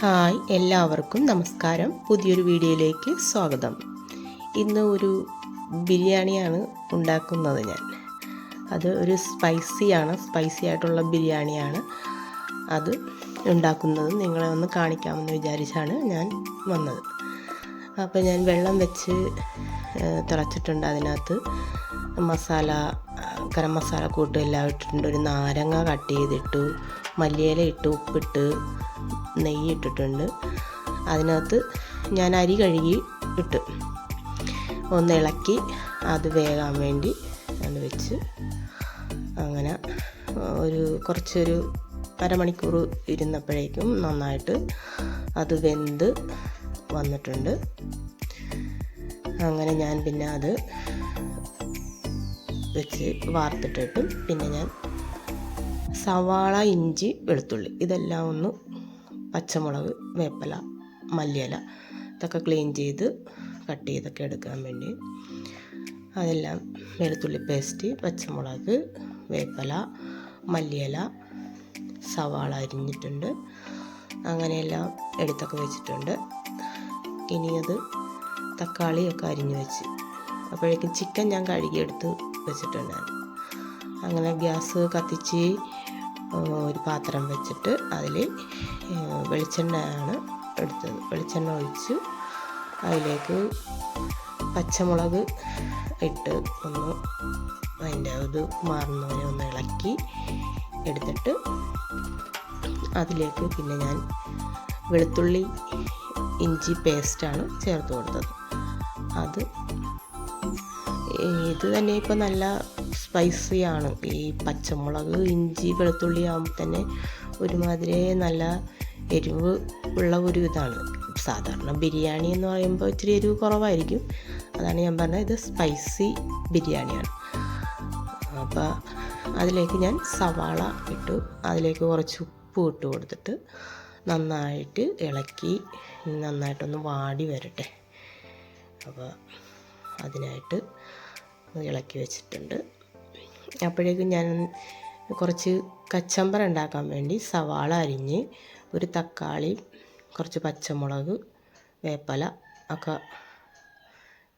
Hi എല്ലാവർക്കും നമസ്കാരം. പുതിയൊരു വീഡിയോയിലേക്ക് സ്വാഗതം. ഇന്ന് ഒരു ബിരിയാണിയാണ് ഉണ്ടാക്കുന്നത് ഞാൻ. അത് ഒരു സ്പൈസിയാണ് സ്പൈസി ആയിട്ടുള്ള ബിരിയാണിയാണ് അത് ഉണ്ടാക്കുന്നത്. നിങ്ങളെ ഒന്ന് കാണിക്കാമെന്ന് വിചാരിച്ചാണ് ഞാൻ വന്നത്. അപ്പോൾ ഞാൻ വെള്ളം വെച്ച് തിളച്ചിട്ടുണ്ട് അതിനകത്ത്. മസാല ഗരം മസാല കൂട്ടും എല്ലാം ഇട്ടിട്ടുണ്ട്. ഒരു നാരങ്ങ കട്ട് ചെയ്തിട്ടു മല്ലിയില ഇട്ട് ഉപ്പിട്ട് നെയ്യ് ഇട്ടിട്ടുണ്ട് അതിനകത്ത് ഞാൻ അരി കഴുകി ഇട്ട് ഒന്ന് ഇളക്കി അത് വേകാൻ വേണ്ടി അത് വെച്ച് അങ്ങനെ ഒരു കുറച്ചൊരു അരമണിക്കൂർ ഇരുന്നപ്പോഴേക്കും നന്നായിട്ട് അത് വെന്ത് വന്നിട്ടുണ്ട്. അങ്ങനെ ഞാൻ പിന്നെ അത് വെച്ച് വാർത്തിട്ടിട്ടും പിന്നെ ഞാൻ സവാള ഇഞ്ചി വെളുത്തുള്ളി ഇതെല്ലാം ഒന്ന് പച്ചമുളക് വേപ്പില മല്ലിയില ഇതൊക്കെ ക്ലീൻ ചെയ്ത് കട്ട് ചെയ്തൊക്കെ എടുക്കാൻ വേണ്ടി അതെല്ലാം വെളുത്തുള്ളി പേസ്റ്റ് പച്ചമുളക് വേപ്പില മല്ലിയില സവാള അരിഞ്ഞിട്ടുണ്ട്. അങ്ങനെയെല്ലാം എടുത്തൊക്കെ വെച്ചിട്ടുണ്ട്. ഇനി അത് തക്കാളിയൊക്കെ അരിഞ്ഞ് വെച്ച് അപ്പോഴേക്കും ചിക്കൻ ഞാൻ കഴുകിയെടുത്ത് വെച്ചിട്ടുണ്ടായിരുന്നു. അങ്ങനെ ഗ്യാസ് കത്തിച്ച് ഒരു പാത്രം വെച്ചിട്ട് അതിൽ വെളിച്ചെണ്ണയാണ് എടുത്തത്. വെളിച്ചെണ്ണ ഒഴിച്ച് അതിലേക്ക് പച്ചമുളക് ഇട്ട് ഒന്ന് അതിന്റെ ഇത് മാറുന്നവരെ ഒന്ന് ഇളക്കി എടുത്തിട്ട് അതിലേക്ക് പിന്നെ ഞാൻ വെളുത്തുള്ളി ഇഞ്ചി പേസ്റ്റാണ് ചേർത്ത് കൊടുത്തത്. അത് ഇത് തന്നെ ഇപ്പോൾ നല്ല സ്പൈസിയാണ് ഈ പച്ചമുളക് ഇഞ്ചി വെളുത്തുള്ളി ആകുമ്പോൾ തന്നെ ഒരുമാതിരി നല്ല എരിവ് ഉള്ള ഒരു ഇതാണ്. സാധാരണ ബിരിയാണി എന്ന് പറയുമ്പോൾ ഇച്ചിരി എരിവ് കുറവായിരിക്കും. അതാണ് ഞാൻ പറഞ്ഞത്. ഇത് സ്പൈസി ബിരിയാണിയാണ്. അപ്പോൾ അതിലേക്ക് ഞാൻ സവാള ഇട്ടു. അതിലേക്ക് കുറച്ച് ഉപ്പ് ഇട്ട് കൊടുത്തിട്ട് നന്നായിട്ട് ഇളക്കി നന്നായിട്ടൊന്ന് വാടി വരട്ടെ. അപ്പോൾ അതിനായിട്ട് ഇളക്കി വെച്ചിട്ടുണ്ട്. അപ്പോഴേക്കും ഞാൻ കുറച്ച് കച്ചമ്പർ ഉണ്ടാക്കാൻ വേണ്ടി സവാള അരിഞ്ഞ് ഒരു തക്കാളി കുറച്ച് പച്ചമുളക് വേപ്പല ഒക്കെ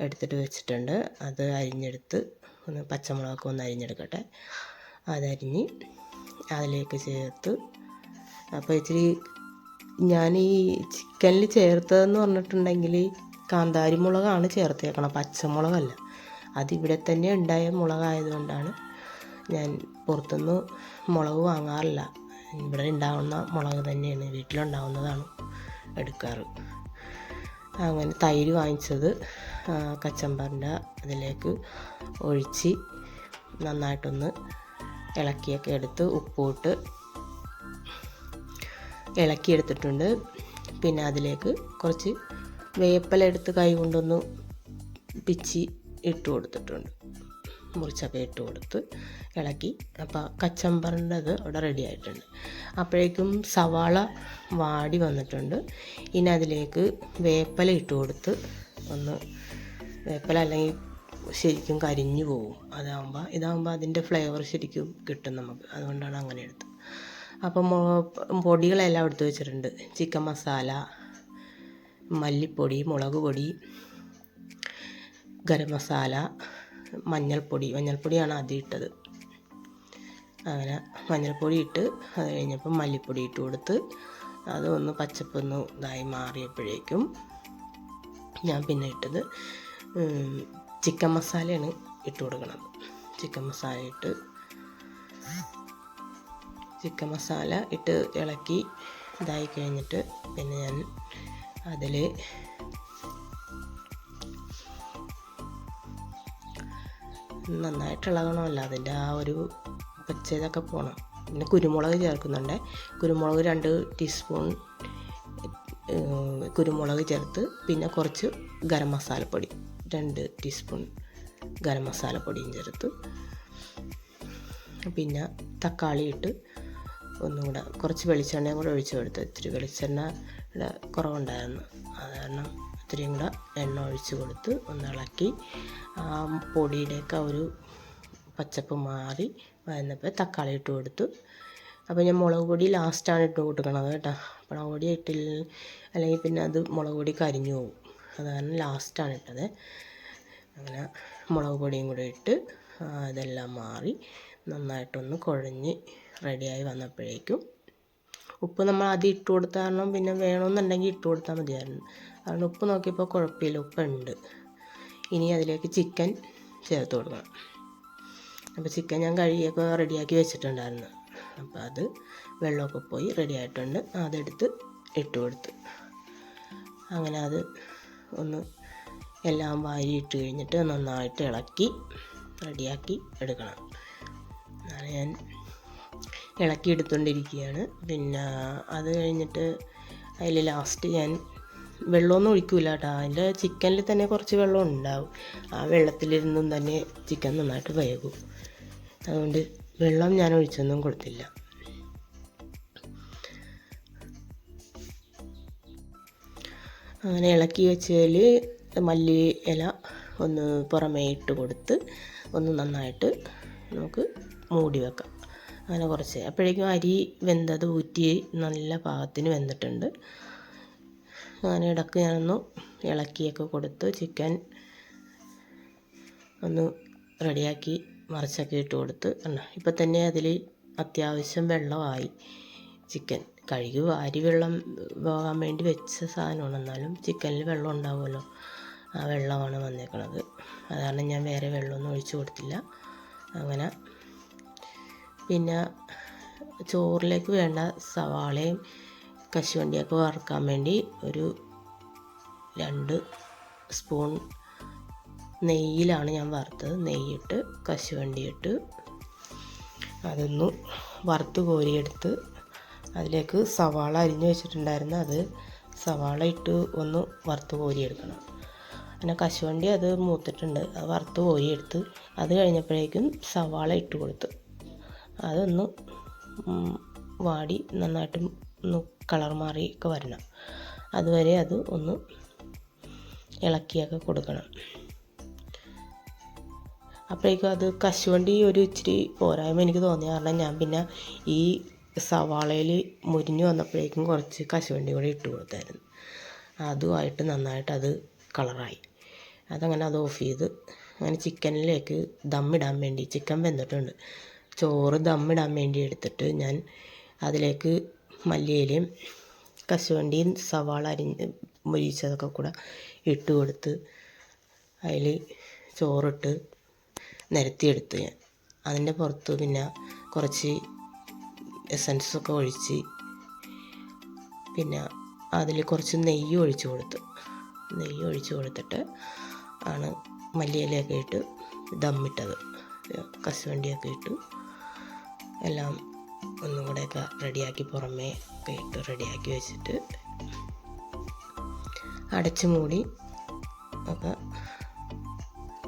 എടുത്തിട്ട് വെച്ചിട്ടുണ്ട്. അത് അരിഞ്ഞെടുത്ത് ഒന്ന് പച്ചമുളകൊക്കെ ഒന്ന് അരിഞ്ഞെടുക്കട്ടെ. അതരിഞ്ഞ് അതിലേക്ക് ചേർത്ത് അപ്പോൾ ഇച്ചിരി ഞാൻ ഈ ചിക്കനിൽ ചേർത്തതെന്ന് പറഞ്ഞിട്ടുണ്ടെങ്കിൽ കാന്താരി മുളകാണ് ചേർത്തേക്കണം പച്ചമുളകല്ല. അതിവിടെ തന്നെ ഉണ്ടായ മുളകായതുകൊണ്ടാണ് ഞാൻ പുറത്തുനിന്ന് മുളക് വാങ്ങാറില്ല. ഇവിടെ ഉണ്ടാവുന്ന മുളക് തന്നെയാണ്. വീട്ടിലുണ്ടാവുന്നതാണ് എടുക്കാറ്. അങ്ങനെ തൈര് വാങ്ങിച്ചത് കച്ചമ്പറിന്റെ ഇതിലേക്ക് ഒഴിച്ച് നന്നായിട്ടൊന്ന് ഇളക്കിയൊക്കെ എടുത്ത് ഉപ്പിട്ട് ഇളക്കിയെടുത്തിട്ടുണ്ട്. പിന്നെ അതിലേക്ക് കുറച്ച് വേപ്പില എടുത്ത് കൈ കൊണ്ടൊന്ന് പിച്ചി ഇട്ട് കൊടുത്തിട്ടുണ്ട് മുറിച്ചൊക്കെ ഇട്ട് കൊടുത്ത് ഇളക്കി. അപ്പോൾ കച്ചമ്പറിന്റെ അത് അവിടെ റെഡി ആയിട്ടുണ്ട്. അപ്പോഴേക്കും സവാള വാടി വന്നിട്ടുണ്ട്. ഇനി അതിലേക്ക് വേപ്പല ഇട്ട് കൊടുത്ത് ഒന്ന് വേപ്പല അല്ലെങ്കിൽ ശരിക്കും കരിഞ്ഞു പോകും അതാകുമ്പോൾ ഇതാകുമ്പോൾ അതിന്റെ ഫ്ലേവർ ശരിക്കും കിട്ടും നമുക്ക്. അതുകൊണ്ടാണ് അങ്ങനെ എടുത്തത്. അപ്പം പൊടികളെല്ലാം എടുത്ത് വെച്ചിട്ടുണ്ട്. ചിക്കൻ മസാല മല്ലിപ്പൊടി മുളക് പൊടി ഗരം മസാല മഞ്ഞൾപ്പൊടി. മഞ്ഞൾപ്പൊടിയാണ് ആദ്യം ഇട്ടത്. അങ്ങനെ മഞ്ഞൾപ്പൊടി ഇട്ട് അത് കഴിഞ്ഞപ്പോൾ മല്ലിപ്പൊടി ഇട്ട് കൊടുത്ത് ഒന്ന് പച്ചപ്പൊന്ന് ഇതായി മാറിയപ്പോഴേക്കും ഞാൻ പിന്നെ ഇട്ടത് ചിക്കൻ മസാലയാണ് ഇട്ട് കൊടുക്കുന്നത് ചിക്കൻ മസാല ഇട്ട് ചിക്കൻ മസാല ഇട്ട് ഇളക്കി ഇതായി കഴിഞ്ഞിട്ട് പിന്നെ ഞാൻ അതിൽ നന്നായിട്ട് ഇളകണമല്ലോ അതിന്റെ ആ ഒരു പച്ചതൊക്കെ പോകണം പിന്നെ കുരുമുളക് ചേർക്കുന്നുണ്ട്. കുരുമുളക് രണ്ട് ടീസ്പൂൺ കുരുമുളക് ചേർത്ത് പിന്നെ കുറച്ച് ഗരം മസാലപ്പൊടി രണ്ട് ടീസ്പൂൺ ഗരം മസാലപ്പൊടിയും ചേർത്ത് പിന്നെ തക്കാളി ഇട്ട് ഒന്നും കൂടെ കുറച്ച് വെളിച്ചെണ്ണയും കൂടെ ഒഴിച്ചു കൊടുത്ത്. ഇത്തിരി വെളിച്ചെണ്ണ കുറവുണ്ടായിരുന്നു. അത് കാരണം ഇത്തിരിയും കൂടെ എണ്ണ ഒഴിച്ച് കൊടുത്ത് ഒന്ന് ഇളക്കി ആ ഒരു പച്ചപ്പ് മാറി വന്നപ്പോൾ തക്കാളി ഇട്ട് കൊടുത്തു. അപ്പോൾ ഞാൻ മുളക് പൊടി ലാസ്റ്റാണ് ഇട്ട് കൊടുക്കണത് കേട്ടോ. മുളക് പൊടി ഇട്ടില്ല അല്ലെങ്കിൽ പിന്നെ അത് മുളക് പൊടി കരിഞ്ഞു പോകും. അത് കാരണം ലാസ്റ്റാണ് ഇട്ടത്. അങ്ങനെ മുളക് പൊടിയും കൂടെ ഇട്ട് ഇതെല്ലാം മാറി നന്നായിട്ടൊന്ന് കുഴഞ്ഞ് റെഡിയായി വന്നപ്പോഴേക്കും ഉപ്പ് നമ്മൾ ആദ്യം ഇട്ട് കൊടുത്ത കാരണം പിന്നെ വേണമെന്നുണ്ടെങ്കിൽ ഇട്ട് കൊടുത്താൽ മതിയായിരുന്നു. കാരണം ഉപ്പ് നോക്കിയപ്പോൾ കുഴപ്പമില്ല ഉപ്പുണ്ട്. ഇനി അതിലേക്ക് ചിക്കൻ ചേർത്ത് കൊടുക്കണം. അപ്പോൾ ചിക്കൻ ഞാൻ കഴുകിയൊക്കെ റെഡിയാക്കി വെച്ചിട്ടുണ്ടായിരുന്നു. അപ്പോൾ അത് വെള്ളമൊക്കെ പോയി റെഡി ആയിട്ടുണ്ട്. അതെടുത്ത് ഇട്ട് കൊടുത്ത്. അങ്ങനെ അത് ഒന്ന് എല്ലാം വാരി ഇട്ട് കഴിഞ്ഞിട്ട് നന്നായിട്ട് ഇളക്കി റെഡിയാക്കി എടുക്കണം. അങ്ങനെ ഞാൻ ഇളക്കി എടുത്തുകൊണ്ടിരിക്കുകയാണ് പിന്നെ അത് കഴിഞ്ഞിട്ട് അതിൽ ലാസ്റ്റ് ഞാൻ വെള്ളമൊന്നും ഒഴിക്കില്ല കേട്ടോ അതിന്റെ ചിക്കനിൽ തന്നെ കുറച്ച് വെള്ളം ഉണ്ടാവും. ആ വെള്ളത്തിലിരുന്നും തന്നെ ചിക്കൻ നന്നായിട്ട് വേകും. അതുകൊണ്ട് വെള്ളം ഞാൻ ഒഴിച്ചൊന്നും കൊടുത്തില്ല. അങ്ങനെ ഇളക്കി വെച്ചതിൽ മല്ലി ഇല ഒന്ന് പുറമേ ഇട്ട് കൊടുത്ത് ഒന്ന് നന്നായിട്ട് നമുക്ക് മൂടി വെക്കാം. അങ്ങനെ കുറച്ച്. അപ്പോഴേക്കും അരി വെന്തത് ഊറ്റി നല്ല പാകത്തിന് വെന്തിട്ടുണ്ട്. അങ്ങനെ ഇടയ്ക്ക് ഞാനൊന്ന് ഇളക്കിയൊക്കെ കൊടുത്ത് ചിക്കൻ ഒന്ന് റെഡിയാക്കി മറിച്ചൊക്കെ ഇട്ട് കൊടുത്ത് ഇപ്പം തന്നെ അതിൽ അത്യാവശ്യം വെള്ളമായി ചിക്കൻ കഴുകി വാരി വെള്ളം പോകാൻ വേണ്ടി വെച്ച സാധനമാണ്. എന്നാലും ചിക്കനിൽ വെള്ളം ഉണ്ടാവുമല്ലോ. ആ വെള്ളമാണ് വന്നേക്കണത്. അതാണ് ഞാൻ വേറെ വെള്ളമൊന്നും ഒഴിച്ചു കൊടുത്തില്ല. അങ്ങനെ പിന്നെ ചോറിലേക്ക് വേണ്ട സവാളയും കശുവണ്ടിയൊക്കെ വറുക്കാൻ വേണ്ടി ഒരു രണ്ട് സ്പൂൺ നെയ്യിലാണ് ഞാൻ വറുത്തത്. നെയ്യിട്ട് കശുവണ്ടി ഇട്ട് അതൊന്ന് വറുത്ത് കോരിയെടുത്ത് അതിലേക്ക് സവാള അരിഞ്ഞു വെച്ചിട്ടുണ്ടായിരുന്നു. അത് സവാള ഇട്ട് ഒന്ന് വറുത്ത് കോരിയെടുക്കണം. പിന്നെ കശുവണ്ടി അത് മൂത്തിട്ടുണ്ട്. അത് വറുത്ത് കോരിയെടുത്ത് അത് കഴിഞ്ഞപ്പോഴേക്കും സവാള ഇട്ട് കൊടുത്ത് അതൊന്ന് വാടി നന്നായിട്ട് ഒന്ന് കളർ മാറി ഒക്കെ വരണം. അതുവരെ അത് ഒന്ന് ഇളക്കിയൊക്കെ കൊടുക്കണം. അപ്പോഴേക്കും അത് കശുവണ്ടി ഒരു ഇച്ചിരി പോരായ്മ എനിക്ക് തോന്നി. കാരണം ഞാൻ പിന്നെ ഈ സവാളയിൽ മുരിഞ്ഞു വന്നപ്പോഴേക്കും കുറച്ച് കശുവണ്ടി കൂടി ഇട്ട് കൊടുത്തായിരുന്നു. അതുമായിട്ട് നന്നായിട്ട് അത് കളറായി. അതങ്ങനെ അത് ഓഫ് ചെയ്ത് അങ്ങനെ ചിക്കനിലേക്ക് ദമ്മിടാൻ വേണ്ടി ചിക്കൻ വെന്തിട്ടുണ്ട്. ചോറ് ദമ്മിടാൻ വേണ്ടി എടുത്തിട്ട് ഞാൻ അതിലേക്ക് മല്ലിയിലയും കശുവണ്ടിയും സവാള അരിഞ്ഞ് മുരിച്ചതൊക്കെ കൂടെ ഇട്ട് കൊടുത്ത് അതിൽ ചോറിട്ട് നിരത്തിയെടുത്ത് ഞാൻ. അതിന്റെ പുറത്ത് പിന്നെ കുറച്ച് എസൻസൊക്കെ ഒഴിച്ച് പിന്നെ അതിൽ കുറച്ച് നെയ്യ് ഒഴിച്ച് കൊടുത്ത്. നെയ്യ് ഒഴിച്ച് കൊടുത്തിട്ട് ആണ് മല്ലിയിലയൊക്കെ ഇട്ട് ദമ്മിട്ടത്. കശുവണ്ടിയൊക്കെ ഇട്ട് എല്ലാം ഒന്നും കൂടെയൊക്കെ റെഡിയാക്കി പുറമേ ഒക്കെ ഇട്ട് റെഡിയാക്കി വെച്ചിട്ട് അടച്ചു മൂടി ഒക്കെ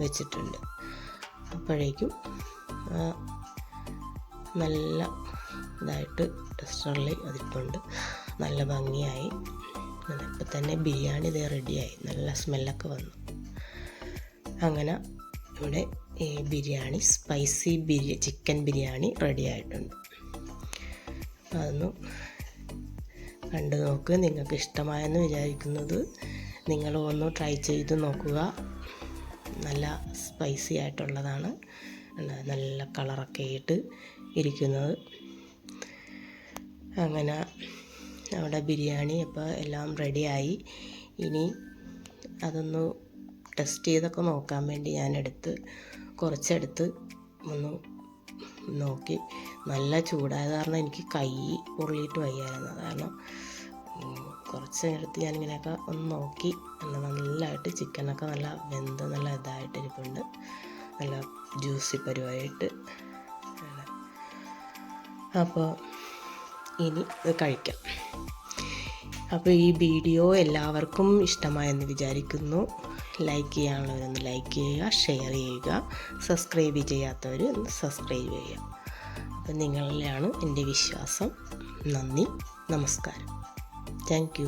വെച്ചിട്ടുണ്ട്. അപ്പോഴേക്കും നല്ല ഇതായിട്ട് ടെസ്റ്ററിൽ അതിട്ടുണ്ട്. നല്ല ഭംഗിയായി. ഇപ്പം തന്നെ ബിരിയാണി ഇതേ റെഡിയായി നല്ല സ്മെല്ലൊക്കെ വന്നു. അങ്ങനെ ഇവിടെ biryani spicy biryani chicken biryani ready ആയിട്ടുണ്ട്. അതൊന്ന് കണ്ടു നോക്ക് നിങ്ങൾക്ക് ഇഷ്ടമായെന്ന് വിചാരിക്കുന്നത്. നിങ്ങൾ ഒന്ന് ട്രൈ ചെയ്ത് നോക്കുക. നല്ല സ്പൈസി ആയിട്ടുള്ളതാണ്. നല്ല കളറൊക്കെ ആയിട്ട് ഇരിക്കുന്നത്. അങ്ങനെ അവിടെ ബിരിയാണി ഇപ്പോൾ എല്ലാം റെഡിയായി ഇനി അതൊന്ന് ടെസ്റ്റ് ചെയ്തൊക്കെ നോക്കാൻ വേണ്ടി ഞാൻ എടുത്ത് കുറച്ചെടുത്ത് ഒന്ന് നോക്കി. നല്ല ചൂടായത് കാരണം എനിക്ക് കൈ പൊള്ളിയിട്ട് വയ്യായിരുന്നു. കാരണം കുറച്ച് എടുത്ത് ഞാനിങ്ങനെയൊക്കെ ഒന്ന് നോക്കി. നല്ല നല്ലതായിട്ട് ചിക്കനൊക്കെ നല്ല വെന്ത് നല്ല ഇതായിട്ട് ഇരിപ്പുണ്ട് നല്ല ജ്യൂസി പരുവായിട്ട്. അപ്പോൾ ഇനി കഴിക്കാം. അപ്പോൾ ഈ വീഡിയോ എല്ലാവർക്കും ഇഷ്ടമായെന്ന് വിചാരിക്കുന്നു. ലൈക്ക് ചെയ്യാനുള്ളവരൊന്ന് ലൈക്ക് ചെയ്യുക ഷെയർ ചെയ്യുക. സബ്സ്ക്രൈബ് ചെയ്യാത്തവർ ഒന്ന് സബ്സ്ക്രൈബ് ചെയ്യുക. അപ്പം നിങ്ങളിലാണ് എന്റെ വിശ്വാസം. നന്ദി. നമസ്കാരം. താങ്ക്